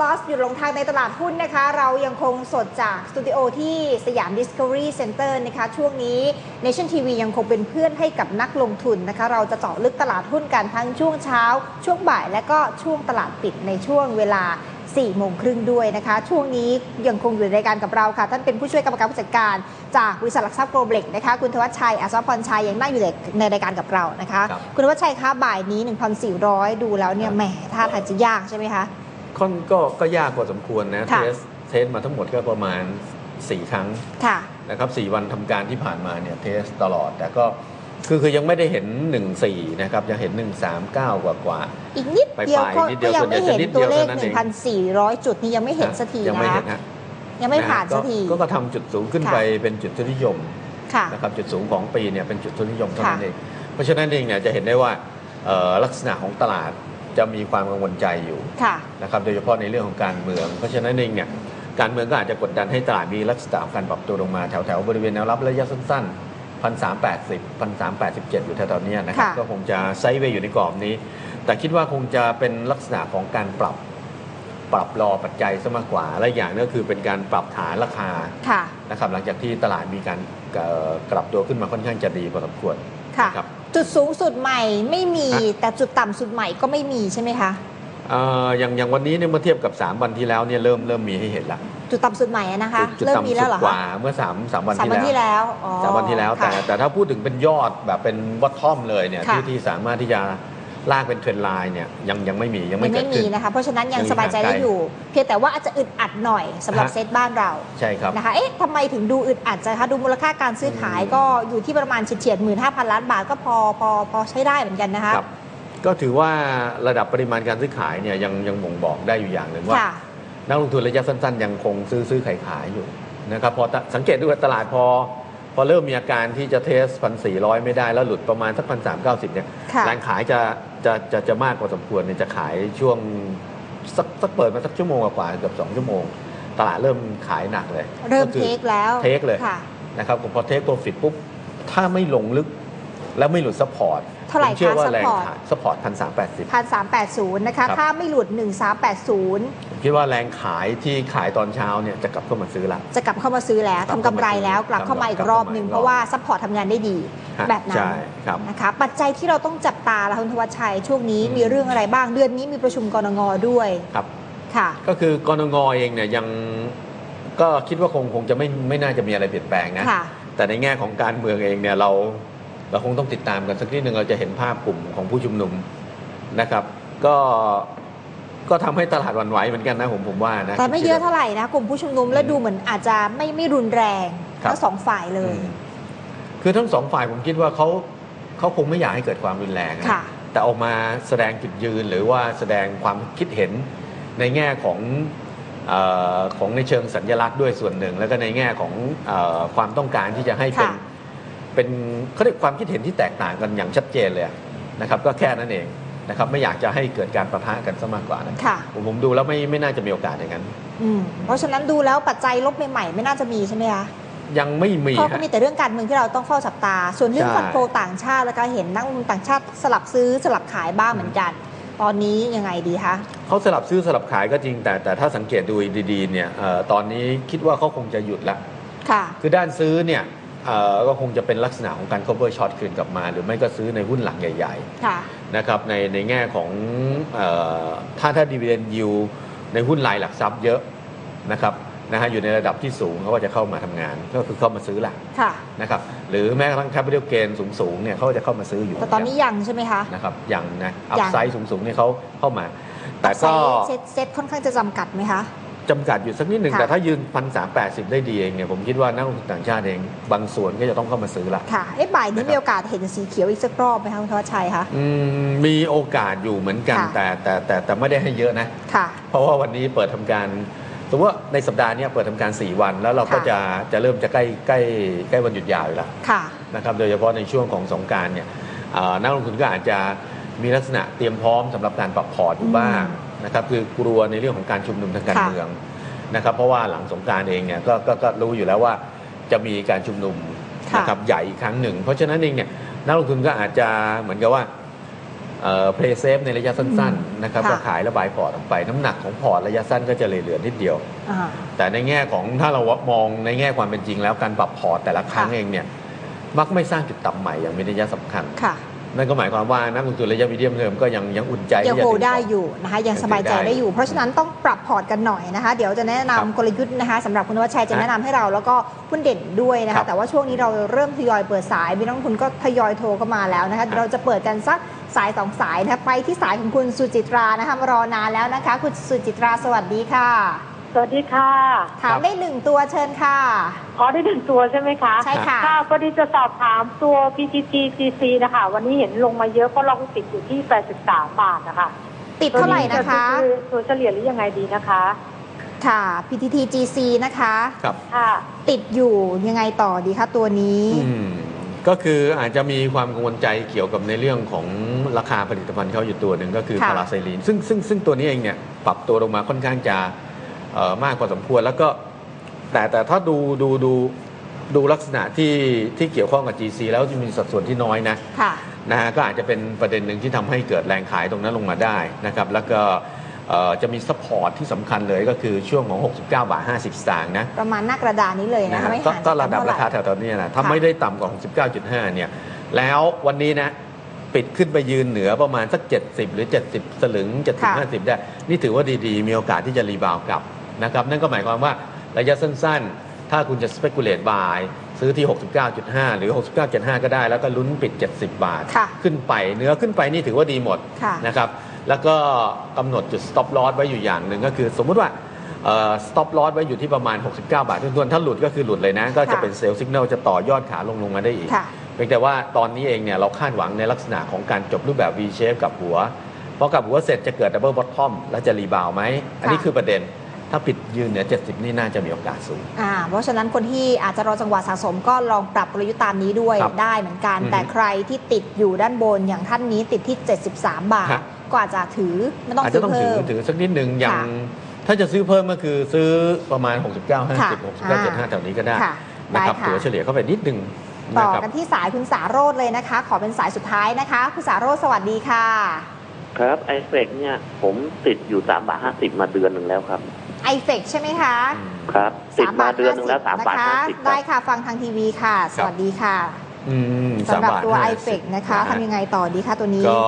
stop loss หยุดลงทางในตลาดหุ้นนะคะ เรายังคงสดจากสตูดิโอที่สยาม Discovery Center นะคะ ช่วงนี้ Nation TV ยังคงเป็นเพื่อนให้กับนักลงทุนนะคะ เราจะเจาะลึกตลาดหุ้นกันทั้งช่วงเช้า ช่วงบ่ายและก็ช่วงตลาดปิดในช่วงเวลา4โมงครึ่งด้วยนะคะ ช่วงนี้ยังคงอยู่ในรายการกับเราค่ะ ท่านเป็นผู้ช่วยกรรมการผู้จัดการ จากบริษัทหลักทรัพย์โกลเบล็กนะคะ คุณธวัชชัยอัศวพรชัยยังนั่งอยู่ในรายการกับเรานะคะครับคุณธวัชชัยคะบ่ายนี้ 1,400 ดูแล้วเนี่ยแหมท่าทางจะยากใช่ไหมคะ ค่อนก็ก็ยากพอสมควรนะค่ะเทสเทสมาทั้งหมดก็ประมาณ 4 ครั้งค่ะนะครับสวันทำการที่ผ่านมาเนี่ยเทสตลอด แต่ก็คือคือยังไม่ได้เห็น 1 4 นะครับ ยังเห็น 1 3 9 กว่ากว่าอีกนิดเดียวไปก็ๆนิดเดีก็ยวยังไม่เห็นส่วนใหญ่จะนิดเดีตัวยวเลขเท่านั้นเอง1,400 จุดนี่ยังไม่เห็นสักทียังไม่นะเห็นฮะยังไม่ผ่านะฮะสักทีก็ก็ทำจุดสูงขึ้นค่ะไปเป็นจุดทุนนิยมค่ะนะครับจุดสูงของปีเนี่ยเป็นจุดทุนนิยมเท่านั้นค่ะเองเพราะฉะนั้นเองเนี่ยจะเห็นได้ว่าเอ่อลักษณะของตลาด จะมีความกังวลใจอยู่ค่ะ นะครับโดยเฉพาะในเรื่องของการเมือง เพราะฉะนั้นเองเนี่ยการเมืองก็อาจจะกดดันให้ตลาดมีลักษณะของการปรับตัวลงมาแถวๆบริเวณแนวรับระยะสั้นๆพันสามแปดสิบพันสามแปดสิบเจ็ดอยู่แถวๆเนี้ยนะครับค่ะ ก็คงจะไซด์เวย์อยู่ในกรอบนี้ แต่คิดว่าคงจะเป็นลักษณะของการปรับปรับรอปัจจัยซะมากกว่า และอย่างนึงก็คือเป็นการปรับฐานราคาค่ะ นะครับหลังจากที่ตลาดมีการเอ่อกลับตัวขึ้นมาค่อนข้างจะดีพอสมควรค่ะ นะครับ จุดสูงสุดใหม่ไม่มีฮะแต่จุดต่ำสุดใหม่ก็ไม่มีใช่ไหมคะเอ่ออย่างอย่างวันนี้เนี่ยเมื่อเทียบกับ 3 วันที่แล้วเนี่ยเริ่มเริ่มมีให้เห็นละจุดต่ำสุดใหม่อะนะคะจุดเริ่มมีต่ำแล้สุวดเหรอกว่าคะเมื่อ3 3วันสามที่วันแล้วที่แล้วอ๋อสามวันที่แล้วแต่ค่ะแต่ถ้าพูดถึงเป็นยอดแบบเป็นวัตทอมเลยเนี่ยค่ะที่ที่สามารถที่จะ ลากเป็นเทรนด์ไลน์เนี่ยยังยังไม่มียังยังไม่เกิไม่ดมีขึ้น นะคะ เพราะฉะนั้นยังยังมีสบายใจได้ห่างไกลอยู่ เพียงแต่ว่าอาจจะอึดอัดหน่อยสำหรับฮะ เซตบ้านเรา ใช่ครับ นะคะเอ๊ะทำไมถึงดูอึดอัดจังคะ ดูมูลค่าการซื้อขายอืม ก็อยู่ที่ประมาณเฉียดหมื่นห้าพันล้านบาทก็พอพอพอใช้ได้เหมือนกันนะคะ ครับ ก็ถือว่าระดับปริมาณการซื้อขายเนี่ยยังยังบ่งบอกได้อยู่อย่างหนึ่งว่า ค่ะ นักลงทุนระยะสั้นๆ ยังคงซื้อซื้อขายขายอยู่นะครับพอตสังเกตดูว่าตลาดพอพ อเริ่มมีอาการที่จะเทสพันสี่ร้อยไม่ได้แล้วหลุดประมาณสักพันสามเก้าสิบเนี่ยค่ะแรงขายจะจะจะจะมากพอสมควรเนี่ยจะขายช่วงสักสักเปิดมาสักชั่วโมงกว่าๆเกือบสองชั่วโมง ตลาดเริ่มขายหนักเลยเริ่มก็คืเทอคแล้วเทคเลย ค่ะ นะครับพอเทคโปรฟิตปุ๊บ ถ้าไม่ลงลึกแล้วไม่หลุดซัพพอร์ต เท่าไหร่ผมเชื่อคะว่าแรง support ขายซัพพอร์ตพันสามแปดสิบพันสามแปดศูนย์นะคะครับถ้าไม่หลุดหนึ่งสามแปดศูนย์ผมคิดว่าแรงขายที่ขายตอนเช้าเนี่ยจะกลับเข้ามาซื้อละจะกลับเข้ามาซื้อแล้วกลัทำบเข้ากำไรแล้วกกลัลับบเข้ามาอีกกลับรเข้าอบหนึ่งมาอีกเพราะว่าซัพพอร์ตทำงานได้ดีฮะแบบนั้นใช่ครับนะคะปัจจัยที่เราต้องจับตาละคุณธวัชชัยช่วงนี้อืมมีเรื่องอะไรบ้างเดือนนี้มีประชุมกรงงด้วยครับค่ะก็คือกรงงเองเนี่ยยังก็คิดว่าคงคงจะไม่ไม่น่าจะมีอะไรเปลี่ยนแปลงนะค่ะแต่ในแง่ของการเมืองเองเนี่ยเรา เราคงต้องติดตามกันสักนิดหนึ่งเราจะเห็นภาพกลุ่มของผู้ชุมนุมนะครับ ก็ก็ทำให้ตลาดหวันไหวเหมือนกันนะผมผมว่านะแต่ไม่เยอะเท่าไหร่นะกลุ่มผู้ชุมนุมและอืมดูเหมือนอาจจะไม่ไม่รุนแรงครับทั้งสองฝ่ายเลยอืมคือทั้งสองฝ่ายผมคิดว่าเขาเขาคงไม่อยากให้เกิดความรุนแรงนะค่ะแต่ออกมาแสดงจุดยืนหรือว่าแสดงความคิดเห็นในแง่ของเออของในเชิงสัญลักษณ์ด้วยส่วนหนึ่ง แล้วก็ในแง่ของเออความต้องการที่จะให้เป็นค่ะ เป็นเขาเรียกความคิดเห็นที่แตกต่างกันอย่างชัดเจนเลยนะครับก็แค่นั้นเองนะครับไม่อยากจะให้เกิดการประทะกันซะมากกว่านะค่ะผมผมดูแล้วไม่ไม่น่าจะมีโอกาสอย่างนั้นอืมเพราะฉะนั้นดูแล้วปัจจัยลบใหม่ๆไม่น่าจะมีใช่ไหมคะยังไม่มีเพราะก็ฮะมีแต่เรื่องการเมืองที่เราต้องเฝ้าจับตา ส่วนเรื่องใช่ฟันโฟต่างชาติแล้วก็เห็นนักลงทุนต่างชาติสลับซื้อสลับขายบ้างเหมือนกัน ตอนนี้ยังไงดีคะเขาสลับซื้อสลับขายก็จริงแต่แต่ถ้าสังเกตดูดีๆเนี่ยเออตอนนี้คิดว่าเขาคงจะหยุดละค่ะคือด้านซื้อเนี่ยเอ่อ ก็คงจะเป็นลักษณะของการ cover short คืนกลับมา หรือไม่ก็ซื้อในหุ้นหลักใหญ่ค่ะ ๆนะครับในในแง่ของเออถ้าถ้า dividend yield ในหุ้นรายหลักทรัพย์เยอะนะครับนะฮะอยู่ในระดับที่สูงเขาก็จะเข้ามาทำงานก็คือเข้ามาซื้อแหละค่ะ นะครับหรือแม้กระทั่ง capital gain สูงๆเนี่ยเขาก็จะเข้ามาซื้ออยู่แต่ตอนนี้ยังใช่ไหมคะ นะครับอย่างนะ ยัง upside สูงๆเนี่ยเขาเข้ามา แต่ก็เซ็ตเซ็ตค่อนข้างจะจำกัดไหมคะ จำกัดอยู่สักนิดหนึ่ง ค่ะ แต่ถ้ายืนพันสามแปดสิบได้ดีเองเนี่ยผมคิดว่านักลงทุนต่างชาติเองบางส่วนก็จะต้องเข้ามาซื้อละ ค่ะ เอ๊ะบ่ายนี้นะครับ มีโอกาสเห็นสีเขียวอีกสักรอบไหมคะคุณธวัชชัยคะ อืมมีโอกาสอยู่เหมือนกันค่ะ แต่แต่แต่แต่ไม่ได้ให้เยอะนะ ค่ะ เพราะว่าวันนี้เปิดทำการสมมติว่าในสัปดาห์เนี้เปิดทำการ 4 วันแล้วเราก็ค่ะ จะจะเริ่มจะใกล้ใกล้ใกล้วันหยุดยาวอยู่แล้วค่ะ นะครับโดยเฉพาะในช่วงของสงกรารเนี่ยเอ่อนักลงทุนก็อาจจะมีลักษณะเตรียมพร้อมสำหรับการปรับพอร์ตอยู่บ้าง นะครับคือกลัวในเรื่องของการชุมนุมทางการค่ะเมืองนะครับ เพราะว่าหลังสงกรารเองเนี่ยก็ก็ก็รู้อยู่แล้วว่าจะมีการชุมนุมค่ะนะครับใหญ่อีกครั้งหนึ่ง เพราะฉะนั้นเองเนี่ยนักลงทุนก็อาจจะเหมือนกับว่าเพลย์เซฟในระยะสั้นๆนะครับค่ะก็ขายระบายพอร์ตออกไป น้ำหนักของพอร์ตระยะสั้นก็จะเหลือๆนิดเดียวอ่าแต่ในแง่ของถ้าเรามองในแง่ความเป็นจริงแล้วการปรับพอร์ตแต่ละครั้งค่ะเองเนี่ยมักไม่สร้างจุดต่ำใหม่อย่างมีนัยสำคัญค่ะ นั่นก็หมายความว่านักลงทุนระยะมีเดียมเทอมก็ยังยังอุ่นใจยังที่จะโฮถือได้ต่ออยู่นะคะยังยังสบายใจถือได้ได้อยู่ เพราะฉะนั้นต้องปรับพอร์ตกันหน่อยนะคะ เดี๋ยวจะแนะนำครับกลยุทธ์นะคะสำหรับคุณธวัชชัยจะแนะนำให้เราแล้วก็หุ้นเด่นด้วยนะครัคะบแต่ว่าช่วงนี้เราเริ่มทยอยเปิดสายมีนักลงทุนก็ทยอยโทรเข้ามาแล้วนะคะเดี๋ยวเราจะเปิดกันสักสายสองสายนะคะไปที่สายของคุณสุจิตรานะคะมารอนานแล้วนะคะ คุณสุจิตราสวัสดีค่ะ สวัสดีค่ะ ถามได้หนึ่งตัวเชิญค่ะ ขอได้หนึ่งตัวใช่ไหมคะใช่ค่ะค่ะพอดีจะสอบถามตัว PTT GC นะคะ วันนี้เห็นลงมาเยอะเพราะเราติดอยู่ที่ 83 บาทนะคะ ติดเท่าไหร่นะคะตัวตัวเฉลี่ยหรือยังไงดีนะคะ ค่ะ PTT GC นะคะครับค่ะติดอยู่ยังไงต่อดีคะตัวนี้อืมก็คืออาจจะมีความกังวลใจเกี่ยวกับในเรื่องของราคาผลิตภัณฑ์เขาอยู่ตัวหนึ่งก็คือค่ะพาราไซลีนซึ่งซึ่งซึ่งตัวนี้เองเนี่ยปรับตัวลงมาค่อนข้างจะเอ่อ มากพอสมควรแล้วก็แต่แต่ถ้าดูดูดูดูลักษณะที่ที่เกี่ยวข้องกับ GC แล้วจะมีสัดส่วนที่น้อยนะค่ะนะฮะก็อาจจะเป็นประเด็นหนึ่งที่ทำให้เกิดแรงขายตรงนั้นลงมาได้นะครับแล้วก็เอ่อจะมีซัพพอร์ตที่สำคัญเลยก็คือช่วงของ 69 บาท 50 สตางค์นะ ประมาณหน้ากระดานนี้เลยนะคะไม่ก็ห่างก็จระดับเท่ราคาไหแถวๆนี้นะถ้าค่ะไม่ได้ต่ำกว่า 69.5 เนี่ย แล้ววันนี้นะ ปิดขึ้นไปยืนเหนือประมาณสัก 70 หรือ 70 สลึง 70 50 ได้ นี่ถือว่าดีๆ มีโอกาสที่จะรีบาวด์กลับ นะครับนั่นก็หมายความว่าระยะสั้นๆ ถ้าคุณจะ speculate buy ซื้อที่ 69.5 หรือ 69.5ก็ได้ แล้วก็ลุ้นปิด 70 บาท ค่ะขึ้นไปเนื้อขึ้นไปนี่ถือว่าดีหมดค่ะ นะครับแล้วก็กำหนดจุด stop loss ไว้อยู่อย่างหนึ่งก็คือ สมมุติว่าเอ่อ stop loss ไว้อยู่ที่ประมาณ 69 บาททุนๆถ้าหลุดก็คือหลุดเลยนะ ก็จะค่ะเป็นเซลล์สัญญาณจะต่อยอดขาลงลงมาได้อีก ค่ะ เพียงแต่ว่าตอนนี้เองเนี่ยเราคาดหวังในลักษณะของการจบรูปแบบ V shape กับหัวพอกับหัวเสร็จจะเกิด double bottom แล้วจะรีบาวไหม อันนี้ค่ะ คือประเด็น ถ้าปิดยืนเหนือ 70 นี่น่าจะมีโอกาสสูง อ่าเพราะฉะนั้นคนที่อาจจะรอจังหวะสะสมก็ลองปรับกลยุทธ์ตามนี้ด้วยครับได้เหมือนกัน อือฮึแต่ใครที่ติดอยู่ด้านบนอย่างท่านนี้ติดที่ 73 บาท ครับ ก็อาจจะถือไม่ต้องอาจซื้จะอต้องถืเพิ่อมถือสักนิดหนึ่งอย่างค่ะถ้าจะซื้อเพิ่มก็คือซื้อประมาณ 69 ค่ะ50 69 75แถวนี้ก็ได้ค่ะนะครับได้ค่ะ ตัวเฉลี่ยเข้าไปนิดหนึงต่นะอครับ กันที่สายคุณสาโรธเลยนะคะ ขอเป็นสายสุดท้ายนะคะ คุณสาโรธสวัสดีค่ะ ครับไอเฟกเนี่ยผมติดอยู่สามบาทห้าสิบมาเดือนหนึ่งแล้วครับ ไอเฟกใช่ไหมคะครับติด3มาเดือนหนึ่งแล้วสาม50บาทนะคะห้าสิบคได้รับค่ะฟังทางทีวีค่ะ สวัสดีค่ะอืมสำหรับสามาทตัวห้าไอสิบเฟกนะคะฮทำยังไงต่อดีคะตัวนี้ ก็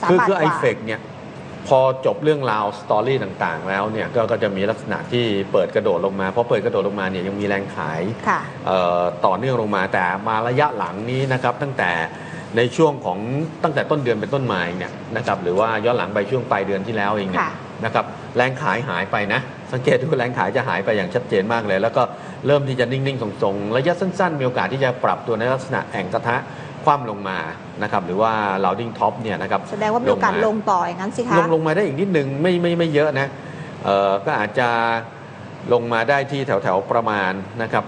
สามคือบาทคือกไอว่าเฟกเนี่ยพอจบเรื่องราวสตอรี่ต่างๆ แล้วเนี่ยก็ก็จะมีลักษณะที่เปิดกระโดดลงมาพอเปิดกระโดดลงมาเนี่ยยังมีแรงขายค่ะเอ่อต่อเนื่องลงมาแต่มาระยะหลังนี้นะครับตั้งแต่ในช่วงของตั้งแต่ต้นเดือนเป็นต้นมาเองเนี่ยนะครับหรือว่าย้อนหลังไปช่วงปลายเดือนที่แล้วเองเนี่ยค่ะ นะครับแรงขายหายไปนะ สังเกตดูแรงขายจะหายไปอย่างชัดเจนมากเลย แล้วก็เริ่มที่จะนิ่ง ๆ ทรงๆ ระยะสั้น ๆ มีโอกาสที่จะปรับตัวในลักษณะแอ่งกระทะคว่ำลงมานะครับหรือว่า loading top เนี่ยนะครับแสดงว่ามีโอกาสลงต่ออย่างนั้นสิคะลงลงมาได้อีกนิดนึงไม่ไม่ไม่เยอะนะเอ่อก็อาจจะลงมาได้ที่แถวแถว ๆ ประมาณนะครับ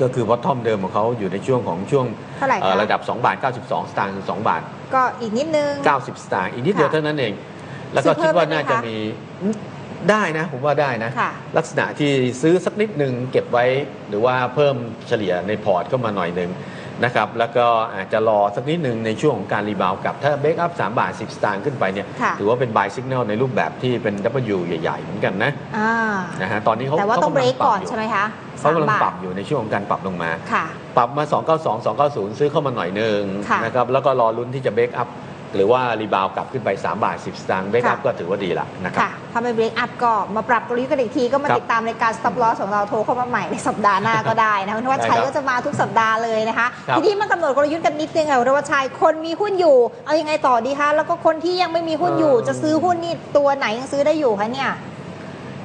ก็คือวัตทอมเดิมของเขาอยู่ในช่วงของช่วงเท่าไหร่เอ่อคะระดับ 2 บาท 92 สตางค์ถึง2บาท ก็อีกนิดนึง 90 สตางค์อีกนิดเดียวค่ะเท่านั้นเอง แล้วก็ซื้อเพิ่คิดมว่าได้ไหมน่าจะคะมีได้นะ ผมว่าได้นะค่ะลักษณะที่ซื้อสักนิดหนึ่งเก็บไว้ หรือว่าเพิ่มเฉลี่ยในพอร์ตเข้ามาหน่อยหนึ่งนะครับแล้วก็อาจจะรอสักนิดหนึ่งในช่วงของการรีบาวด์กลับถ้าเบรกอัพ3บาท 10 สตางค์ขึ้นไปเนี่ยค่ะถือว่าเป็น buy signal ในรูปแบบที่เป็น W ใหญ่ ๆ เหมือนกันนะอ่านะฮะตอนนี้เขาแต่ว่าต้องขเบรกกำลัก่อนปบยู่ใช่ไหมคะเขากำลังสมบทปรับอยู่ในช่วงของการปรับลงมาค่ะปรับมา 292 290 ซื้อเข้ามาหน่อยหนึ่งค่ะนะครับแล้วก็รอลุ้นที่จะเบรกอัพ หรือว่ารีบาวกลับขึ้นไป 3 บาท 10 สตางค์เบรกอัพค่ะก็ถือว่าดีละนะครับค่ะถ้าไม่เบรกอัพก็มาปรับกลยุทธ์กันอีกที ก็มาครับติดตามรายการ stop loss ของเราโทรเข้ามาใหม่ในสัปดาห์หน้าก็ได้นะคุณธวัชชัยได้ครับก็จะมาทุกสัปดาห์เลยนะคะครับทีนี้มากำหนดกลยุทธ์กันนิดนึงค่ะคุณธวัชชัยคนมีหุ้นอยู่ เอายังไงต่อดีคะแล้วก็คนที่ยังไม่มีหุ้นอยู่ จะซื้อหุ้นนี่ตัวไหนยังซื้อได้อยู่คะเนี่ย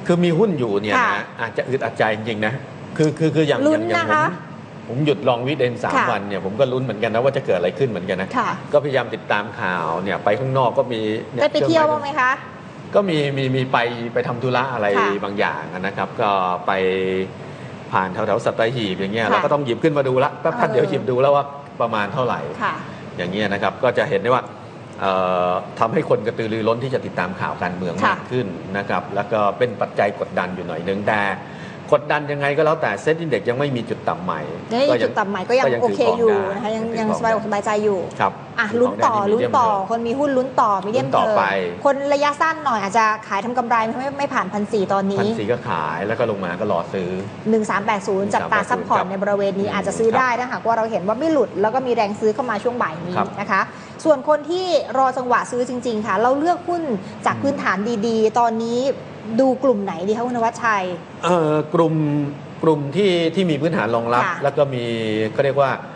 คือมีหุ้นอยู่เนี่ยค่ะนะอาจจะอึดอัดใจจริงๆนะคือคือคืออย่างลุ้อนย่างอย่างนะคะผม ผมหยุดลองวิดเดนสามค่ะวันเนี่ยผมก็ลุ้นเหมือนกันนะว่าจะเกิดอะไรขึ้นเหมือนกันนะ ค่ะ ก็พยายามติดตามข่าวเนี่ยไปข้างนอกก็มีนี่ได้ไปเที่ยวบ้างไหมคะ ก็มีมีมีไปไปทำธุระอะไรค่ะบางอย่างนะครับ ก็ไปผ่านแถวแถวๆสัตหีบอย่างเงี้ยค่ะเราก็ต้องหยิบขึ้นมาดูละแป๊บเออ ๆเดี๋ยวหยิบดูแล้วว่าประมาณเท่าไหร่ ค่ะ อย่างเงี้ยนะครับก็จะเห็นได้ว่าเอ่อทำให้คนกระตือรือร้นที่จะติดตามข่าวการเมืองค่ะมากขึ้นนะครับ แล้วก็เป็นปัจจัยกดดันอยู่หน่อยนึงแต่ กดดันยังไงก็แล้วแต่เซ็ตอินเด็กยังไม่มีจุดต่ำใหม่ได้จุดต่ำใหม่ก็ยังโอเคอยู่นะคะยังยังสบายอกสบายใจอยู่ครับอะลุ้นต่อถืลุ้นขงได้ต่อ medium คนมีหุ้นลุ้นต่อมีเดียมลุ้นต่อเทอไปคนระยะสั้นหน่อยอาจจะขายทำกำไรไม่ไม่ผ่านพันสี่ตอนพันี้นสี่ก็ขายแล้วก็ลงมาก็รอซื้อ 1380 จับตาซัพพอร์ตครับในบริเวณนี้อาจจะซื้อครับได้ถ้าหากว่าเราเห็นว่าไม่หลุด แล้วก็มีแรงซื้อเข้ามาช่วงบ่ายนี้ครับนะคะ ส่วนคนที่รอจังหวะซื้อจริง ๆ ค่ะ เราเลือกหุ้นจากพื้นฐานดี ๆ ตอนนี้ ดูกลุ่มไหนดีคะคุณนวัชชัยเอ่อกลุ่มกลุ่มที่ที่มีพื้นฐานรองรับ ค่ะ แล้วก็มีก็เรียกว่าเอ่อ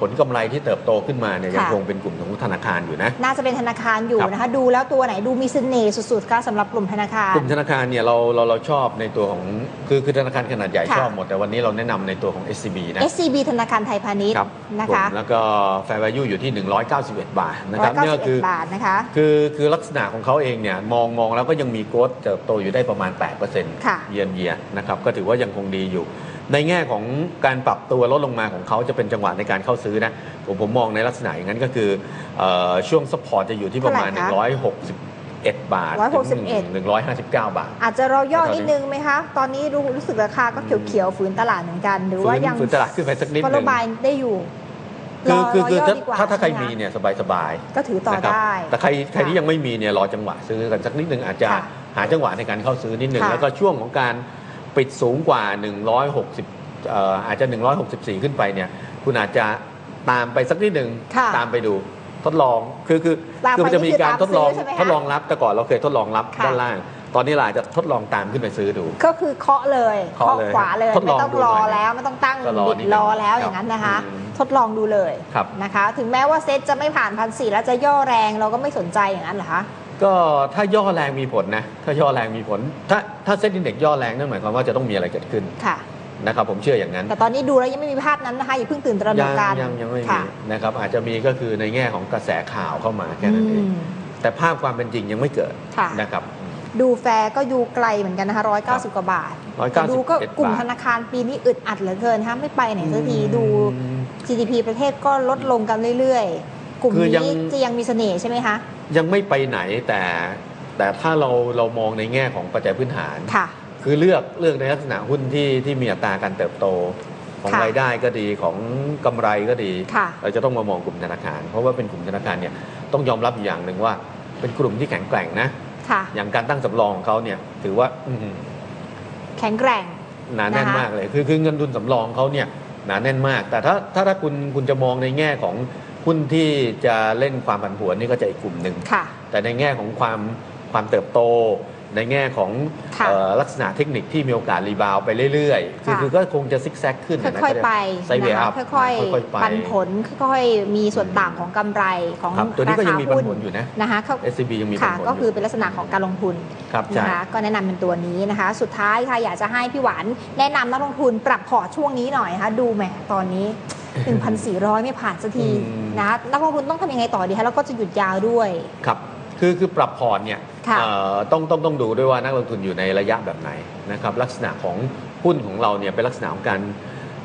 ผลกำไรที่เติบโตขึ้นมาเนี่ยค่ะยังคงเป็นกลุ่มของธนาคารอยู่นะน่าจะเป็นธนาคารอยู่ครับนะคะดูแล้วตัวไหนดูมีเสน่ห์สุดๆคะสำหรับกลุ่มธนาคารกลุ่มธนาคารเนี่ยเราเราเราชอบในตัวของคือคือธนาคารขนาดใหญ่ค่ะชอบหมดแต่วันนี้เราแนะนำในตัวของ SCB นะ SCB ธนาคารไทยพาณิชย์ครับนะกลุ่คะมแล้วก็ Fair Value อยู่ที่ 191 บาทนะครับเนี่ยก็คือ191บาทนะคะคือคือลักษณะของเขาเองเนี่ยมองมองแล้วก็ยังมีโกรดเติบโตอยู่ได้ประมาณ8%ค่ะเยียนเยียนะครับก็ถือว่ายังคงดีอยู่ ในแง่ของการปรับตัวลดลงมาของเขาจะเป็นจังหวะในการเข้าซื้อนะผมผมมองในลักษณะอย่างนั้นก็คือเออช่วงสปอร์ตจะอยู่ที่ประมาณเท่าไหร่คะ161 บาท161ถึง159 บาท อาจจะรอย่อแล้วตอนนี้นิดนึงไหมคะ ตอนนี้รู้รู้สึกราคาก็เขียวๆฝืนตลาดเหมือนกัน หรือว่าฟื้นยังฟื้นตลาดขึ้นไปสักนิดหฟอลนึ่งบายได้อยู่คือคือรคือรถ้าดีกว่ถ้าถ้าใครช่ไหมีคะเนี่ยสบายสบายก็ถือต่อนะครับได้ แต่ใครใครที่ค่ะยังไม่มีเนี่ยรอจังหวะซื้อกันสักนิดหนึ่งอาจจะค่ะหาจังหวะในการเข้าซื้อนิดหนึ่งค่ะแล้วก็ช่วงของการ ปิดสูงกว่า 160เอ่ออาจจะ 164 ขึ้นไปเนี่ยคุณอาจจะตามไปสักนิดหนึ่งค่ะตามไปดูทดลองคือคือตามไปคือมันจะมีการนี่คือทดลองตามซื้อใช่ไหมคะทดลองรับแต่ก่อนเราเคยทดลองรับค่ะ ด้านล่าง ตอนนี้เราอาจจะทดลองตามขึ้นไปซื้อดู ก็คือเคาะเลยเคาะเลยขวาเลยทดลไม่องต้องดูรอหน่อยแล้วไม่ต้องตั้งก็รอบิดนิดนึงรอแล้วครับอย่างนั้นนะคะ อืม ทดลองดูเลยครับ นะคะ ถึงแม้ว่าเซ็ตจะไม่ผ่านพันสี่แล้วจะย่อแรงเราก็ไม่สนใจอย่างนั้นเหรอคะ ก็ถ้าย่อแรงมีผลนะ ถ้าย่อแรงมีผล ถ้าถ้าเซ็ตอินเด็กย่อแรงนั่นหมายความว่าจะต้องมีอะไรเกิดขึ้นค่ะนะครับผมเชื่ออย่างนั้น แต่ตอนนี้ดูแล้วยังไม่มีภาพนั้นนะคะอย่าเพิ่งตื่นตระหนยักงกันยังยังไม่มีค่ะนะครับอาจจะมีก็คือในแง่ของกระแสข่าวเข้ามาแค่นั้นเองอืมแต่ภาพความเป็นจริงยังไม่เกิดค่ะนะครับดูแฟร์ก็ดูไกลเหมือนกันนะคะร้อยเก้าสิบกว่าบาท191แต่ดูก็กลุ่มบาทธนาคารปีนี้อึดอัดเหลือเกินนะคะไม่ไปไหนสักทีดูอืม GDP ประเทศก็ลดลงกันเรื่อยๆ กลุ่มคือยังนี้จะยังมีเสน่ห์ใช่ไหมคะ ยังไม่ไปไหนแต่แต่ถ้าเราเรามองในแง่ของปัจจัยพื้นฐานค่ะ คือเลือกเลือกในลักษณะหุ้นที่ที่มีอัตราการเติบโต ของค่ะรายได้ก็ดีของกำไรก็ดี ค่ะ เราจะต้องมามองกลุ่มธนาคาร เพราะว่าเป็นกลุ่มธนาคารเนี่ยต้องยอมรับอยู่อย่างหนึ่งว่า เป็นกลุ่มที่แข็งแกร่งนะ ค่ะ อย่างการตั้งสำรองของเขาเนี่ยถือว่าอื้อหือแข็งแกร่ง หนาแน่นนะคะ มากเลย คือคือเงินทุนสำรองเขาเนี่ยหนาแน่นมาก แต่ถ้าถ้าถ้าคุณคุณจะมองในแง่ของ หุ้นที่จะเล่นความผันผวนนี่ก็จะอีกกลุ่มหนึ่งค่ะแต่ในแง่ของความความเติบโต ในแง่ของค่ะเอ่อลักษณะเทคนิคที่มีโอกาสรีบาวด์ไปเรื่อยๆคือค่ะคือก็คงจะซิกแซกขึ้นนะค่อยๆไปไซเวนะอัคะพค่อยค่อยๆไปๆปันผลค่อยๆมีส่วนต่างของกำไรของครับตัวนี้ราก็ยัคางมีปันหุ้นผลอยู่นะนะคะเขา SCB ยังมีปันค่ะผลก็อคือยู่เป็นลักษณะของการลงทุนครับใช่นะคะก็แนะนำเป็นตัวนี้นะคะ สุดท้ายค่ะอยากจะให้พี่หวานแนะนำนักลงทุนปรับพอร์ตช่วงนี้หน่อยนะคะดูแหมตอนนี้ 1,400 ไม่ผ่านสักทีอืมนะนักลงทุนต้องทำยังไงต่อดีคะแล้วก็จะหยุดยาวด้วยครับคือคือปรับพอร์ตเนี่ยค่ะเอ่อต้องต้องต้องดูด้วยว่านักลงทุนอยู่ในระยะแบบไหนนะครับลักษณะของหุ้นของเราเนี่ยเป็นลักษณะของการ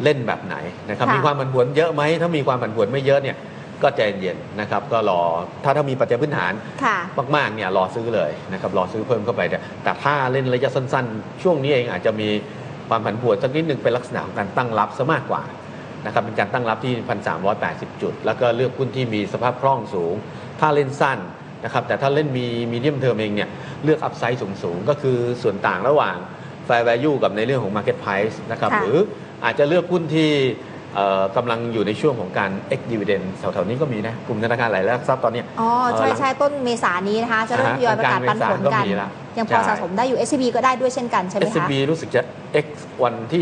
เล่นแบบไหนนะครับค่ะมีความผันผวนเยอะไหมถ้ามีความผันผวนไม่เยอะเนี่ยก็ใจเย็นๆนะครับก็รอถ้าถ้ามีปัจจัยพื้นฐานค่ะมากๆเนี่ยรอซื้อเลยนะครับรอซื้อเพิ่มเข้าไปแต่แต่ถ้าเล่นระยะสั้น ๆ ช่วงนี้เองอาจจะมีความผันผวนสักนิดหนึ่งเป็นลักษณะของการตั้งรับซะมากกว่า นะครับเป็นการตั้งรับที่ 1,380 จุด แล้วก็เลือกหุ้นที่มีสภาพคล่องสูง ถ้าเล่นสั้นนะครับแต่ถ้าเล่นมีมีเดียมเทอมเองเนี่ยเลือกอัพไซด์สูงๆ ก็คือส่วนต่างระหว่าง Fair Value กับในเรื่องของ Market Price นะครับค่ะหรืออาจจะเลือกหุ้นที่เอ่อกำลังอยู่ในช่วงของการ ex dividend แถวๆนี้ก็มีนะกลุ่มธนาคารหลายหลักทรัพย์ตอนเนี้ยอ๋อใช่เอ่อใช่ต้นเมษานี้นะคะจะเริ่มอ่าฮะทยอยประกาศปันผลกลางๆเมษาก็กันมีละยังพอใช่สะสมได้อยู่ SCB ก็ได้ด้วยเช่นกันใช่ไหมคะ SCB รู้สึกจะ X วันที่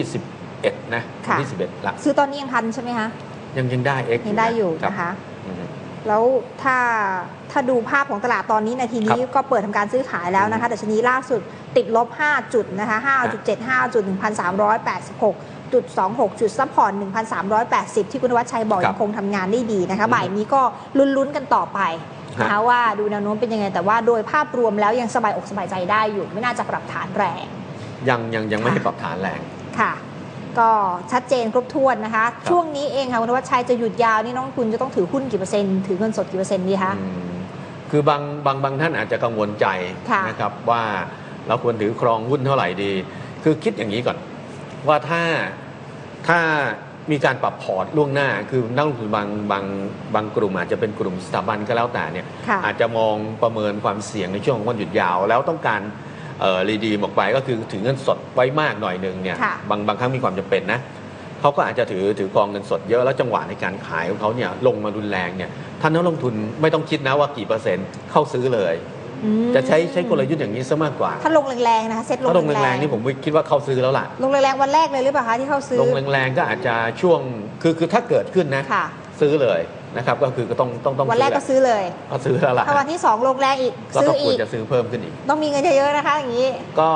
11 นะวัค่ะที่ 11ละซื้อตอนนี้ยังทันใช่ไหมคะ ยังยังได้ X ยังได้อยู่รับนะคะอืมแล้วถ้าถ้าดูภาพของตลาดตอนนี้นาทีนี้ครับก็เปิดทำการซื้อขายแล้วนะคะอืมแต่ชนีล่าสุดติดลบ 5 จุดนะคะ5.75จุด1,386จุด26จุดซัพพอร์ต1,380 ที่คุณธวัชชัยบอกครับยังคงทำงานได้ดีนะคะอืมบ่ายนี้ก็ลุ้นๆกันต่อไปนะคะฮะว่าดูแนวโน้มเป็นยังไง แต่ว่าโดยภาพรวมแล้วยังสบายอกสบายใจได้อยู่ ไม่น่าจะปรับฐานแรง ยังยังยังไม่ค่ะให้ปรับฐานแรงค่ะ ก็ชัดเจนครบถ้วนนะคะ ช่วงนี้เองค่ะคุณธวัชชัยจะหยุดยาวนี่น้องคุณจะต้องถือหุ้นกี่เปอร์เซ็นต์ถือเงินสดกี่เปอร์เซ็นต์ดีคะอืมคือบางบางบางท่านอาจจะกังวลใจค่ะนะครับว่าเราควรถือครองหุ้นเท่าไหร่ดี คือคิดอย่างนี้ก่อน ว่าถ้าถ้ามีการปรับพอร์ตล่วงหน้า คือนักลงทุนบางบางบางกลุ่ม อาจจะเป็นกลุ่มสถาบันก็แล้วแต่เนี่ยค่ะอาจจะมองประเมินความเสี่ยงในช่วงของวันหยุดยาว แล้วต้องการ เอ่อรีดีมออกไปก็คือถือเงินสดไว้มากหน่อยหนึ่งเนี่ยค่ะบางบางครั้งมีความจำเป็นนะเขาก็อาจจะถือถือกองเงินสดเยอะแล้วจังหวะในการขายของเขาเนี่ยลงมารุนแรงเนี่ยท่านนักลงทุนไม่ต้องคิดนะว่ากี่เปอร์เซ็นต์เข้าซื้อเลย อืมจะใช้ใช้กลยุทธ์อย่างนี้ซะมากกว่าถ้าลงแรงๆนะคะเซ็ตลงถ้าลงแรงๆนี่ผมคิดว่าเข้าซื้อแล้วล่ะ ลงแรงๆวันแรกเลยหรือเปล่าคะที่เข้าซื้อลงแรงๆก็อาจจะช่วงคือคือถ้าเกิดขึ้นนะ ค่ะ ซื้อเลย นะครับก็คือก็ต้องต้องต้องวันแรกก็ซื้อซื้อเลยก็ซื้อแล้วล่ะถ้าวันที่สองลงแรงอีกแล้วซื้อก็ควอีรกจะซื้อเพิ่มขึ้นอีก ต้องมีเงินเยอะๆนะคะอย่างนี้ ก็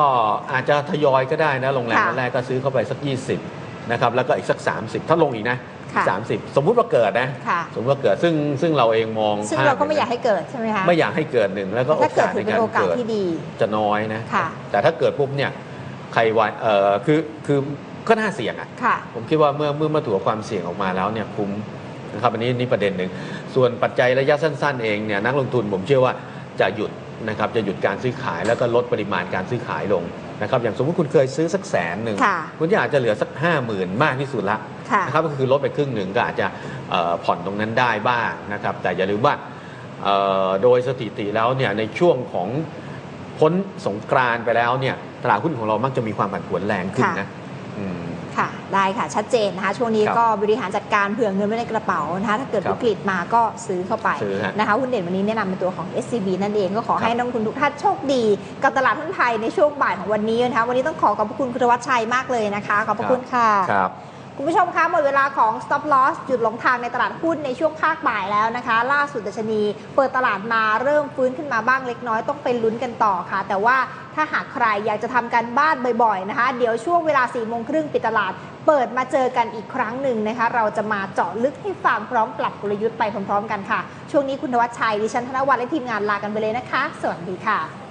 อาจจะทยอยก็ได้นะลงแรงค่ะวันแรกก็ซื้อเข้าไปสัก 20นะครับแล้วก็อีกสัก 30 ถ้าลงอีกนะค่ะ30 สมมุติว่าเกิดนะค่ะสมมติว่าเกิดซึ่งซึ่งเราเองมองซึ่งภพเราก็ไม่นี่อยากให้เกิดใช่ไหมคะไม่อยากให้เกิดหนึ่งแล้วก็โอถ้าเกิดกาสถืในอเป็นการโอกาสเกิดที่ดีจะน้อยนะค่ะแต่ถ้าเกิดปุ๊บเนี่ยใครวันเอ่อคือคือก็น่าเสี่ยงอะค่ะผมคิดว่าเมื่อเมื่อมาถัวความเสี่ยงออกมาแล้วเนี่ยคุ้ม นะครับอันนี้นี่ประเด็นหนึ่งส่วนปัจจัยระยะสั้น ๆ เองเนี่ยนักลงทุนผมเชื่อว่าจะหยุดนะครับจะหยุดการซื้อขายแล้วก็ลดปริมาณการซื้อขายลงนะครับอย่างสมมติคุณเคยซื้อสักแสนหนึ่งค่ะคุณจะอาจจะเหลือสักห้าหมื่นมากที่สุดละค่ะนะครับก็คือลดไปครึ่งหนึ่งก็อาจจะเอ่อผ่อนตรงนั้นได้บ้างนะครับแต่อย่าลืมว่าเอ่อโดยสถิติแล้วเนี่ยในช่วงของพ้นสงกรานต์ไปแล้วเนี่ยตลาดหุ้นของเรามักจะมีความผันผวนแรงขึ้นนะอืม ค่ะ ได้ค่ะ ชัดเจนนะคะ ช่วงนี้ครับก็บริหารจัดการเผื่อเงินไว้ในกระเป๋านะคะ ถ้าเกิดครับวิกฤตมาก็ซื้อเข้าไปซื้อฮะนะคะหุ้นเด่นวันนี้แนะนำเป็นตัวของ SCB นั่นเองก็ขอครับให้นักลงทุนทุกท่านโชคดี กับตลาดหุ้นไทยในช่วงบ่ายของวันนี้นะคะ วันนี้ต้องขอขอบพระคุณคุณธวัชชัยมากเลยนะคะ ขอบพระคุณค่ะครับ คุณผู้ชมคะหมดเวลาของ stop loss หยุดหลงทางในตลาดหุ้นในช่วงภาคบ่ายแล้วนะคะ ล่าสุดดัชนี เปิดตลาดมาเริ่มฟื้นขึ้นมาบ้างเล็กน้อยต้องไปลุ้นกันต่อค่ะ แต่ว่าถ้าหากใครอยากจะทำการบ้านบ่อยๆนะคะ เดี๋ยวช่วงเวลา4ี่โมงครึ่งปิดตลาด เปิดมาเจอกันอีกครั้งหนึ่งนะคะ เราจะมาเจาะลึกให้ฟังพร้อมปรับกลยุทธ์ไปพร้อมๆกันค่ะ ช่วงนี้คุณธวัชชัยดิฉันธนวัฒน์และทีมงานลากันไปเลยนะคะ สวัสดีค่ะ